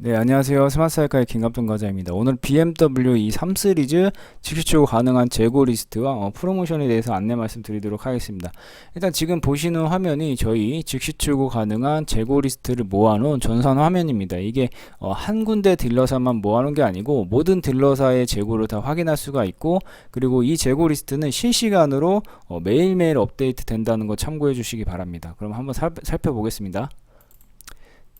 네, 안녕하세요. 스마트사이카의 김갑동 과장입니다. 오늘 BMW 이 3 시리즈 직수치고 가능한 재고 리스트와 어, 프로모션에 대해서 안내 말씀드리도록 하겠습니다. 일단 지금 보시는 화면이 저희 직수치고 가능한 재고 리스트를 모아놓은 전산 화면입니다. 이게 어, 한 군데 딜러사만 모아놓은 게 아니고 모든 딜러사의 재고를 다 확인할 수가 있고 그리고 이 재고 리스트는 실시간으로 어, 매일매일 업데이트 된다는 거 참고해 주시기 바랍니다. 그럼 한번 살, 살펴보겠습니다.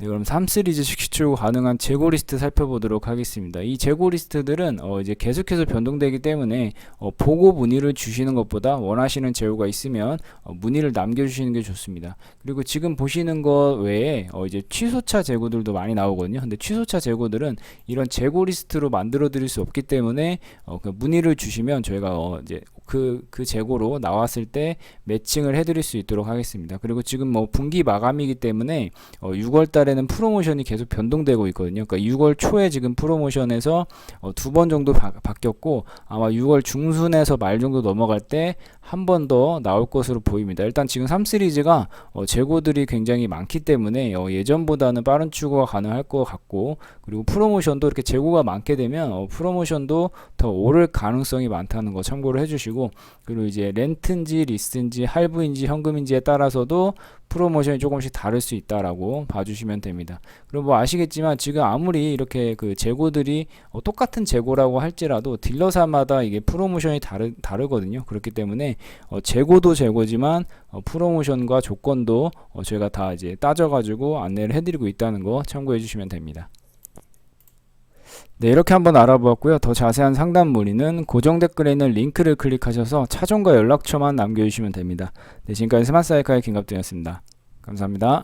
네, 그럼 3 시리즈 식시출 가능한 재고 리스트 살펴보도록 하겠습니다. 이 재고 리스트들은 어, 이제 계속해서 변동되기 때문에 어, 보고 문의를 주시는 것보다 원하시는 재고가 있으면 어, 문의를 남겨주시는 게 좋습니다. 그리고 지금 보시는 것 외에 어, 이제 취소차 재고들도 많이 나오거든요. 근데 취소차 재고들은 이런 재고 리스트로 만들어 드릴 수 없기 때문에 어, 그 문의를 주시면 저희가 어, 이제 그, 그 재고로 나왔을 때 매칭을 해드릴 수 있도록 하겠습니다. 그리고 지금 뭐 분기 마감이기 때문에 어, 6월 달에는 프로모션이 계속 변동되고 있거든요. 그러니까 6월 초에 지금 프로모션에서 어, 두 번 정도 바, 바뀌었고 아마 6월 중순에서 말 정도 넘어갈 때 한 번 더 나올 것으로 보입니다. 일단 지금 3 시리즈가 어, 재고들이 굉장히 많기 때문에 어, 예전보다는 빠른 추구가 가능할 것 같고 그리고 프로모션도 이렇게 재고가 많게 되면 어, 프로모션도 더 오를 가능성이 많다는 거 참고를 해주시고 그리고 이제 렌트인지 리스인지 할부인지 현금인지에 따라서도 프로모션이 조금씩 다를 수 있다라고 봐주시면 됩니다. 그리고 뭐 아시겠지만 지금 아무리 이렇게 그 재고들이 어, 똑같은 재고라고 할지라도 딜러사마다 이게 프로모션이 다르, 다르거든요. 그렇기 때문에 어, 재고도 재고지만 어, 프로모션과 조건도 어, 저희가 다 이제 따져가지고 안내를 해드리고 있다는 거 참고해 주시면 됩니다. 네, 이렇게 한번 알아보았고요. 더 자세한 상담 문의는 고정 댓글에 있는 링크를 클릭하셔서 차종과 연락처만 남겨주시면 됩니다. 네, 지금까지 스마트사이카의 김갑준이었습니다. 감사합니다.